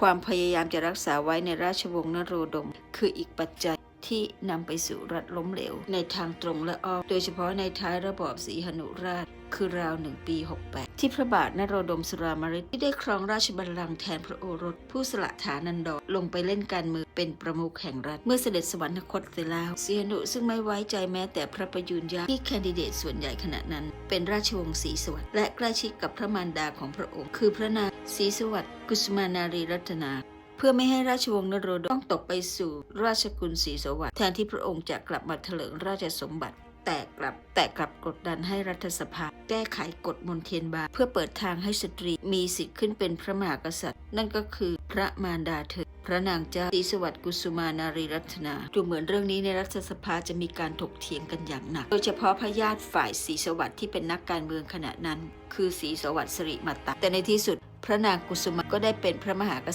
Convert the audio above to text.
ความพยายามจะรักษาไว้ในราชวงศ์นโรดม คืออีกปัจจัย ที่นำไปสู่รัฐล้มเหลว ในทางตรงและอ้อมโดยเฉพาะในท้ายระบอบศรีหนุราชคือราวหนึ่งปี 68 ที่พระบาทนโรดมสุรามริตที่ได้ครองราชบัลลังก์แทนพระโอรส ผู้สละฐานันดรลงไปเล่นการเมืองเป็นประมุขแห่งรัฐ เมื่อเสด็จสวรรคตเสร็จแล้วศรีหนุซึ่งไม่ไว้ใจแม้แต่พระประยุรญาที่แคนดิเดตส่วนใหญ่ขณะนั้น เป็นราชวงศ์ศรีสวัสดิ์และใกล้ชิดกับพระมารดาของพระองค์ คือพระนางศรีสวัสดิ์กุสุมานารีรัตนา เพื่อไม่ให้ราชวงศ์นโรดมต้องตกไปสู่ราชกุลศรีสวัสดิ์แทนที่พระองค์จะกลับมาเถลิงราชสมบัติแต่กลับแต่กลับกดดันให้รัฐสภา แก้ไขกฎมนเทียนบาเพื่อเปิดทางให้สตรีมีสิทธิ์ขึ้นเป็นพระมหากษัตริย์ นั่นก็คือพระมารดาเธอ พระนางเจ้าศรีสวัสดิ์กุสุมานารีรัตนา ดูเหมือนเรื่องนี้ในรัฐสภาจะมีการถกเถียงกันอย่างหนัก โดยเฉพาะพระญาติฝ่ายศรีสวัสดิ์ที่เป็นนักการเมืองขณะนั้น คือศรีสวัสดิ์สิริมาตะแต่ในที่สุด พระนางกุสุมาก็ได้เป็นพระมหากษัตริย์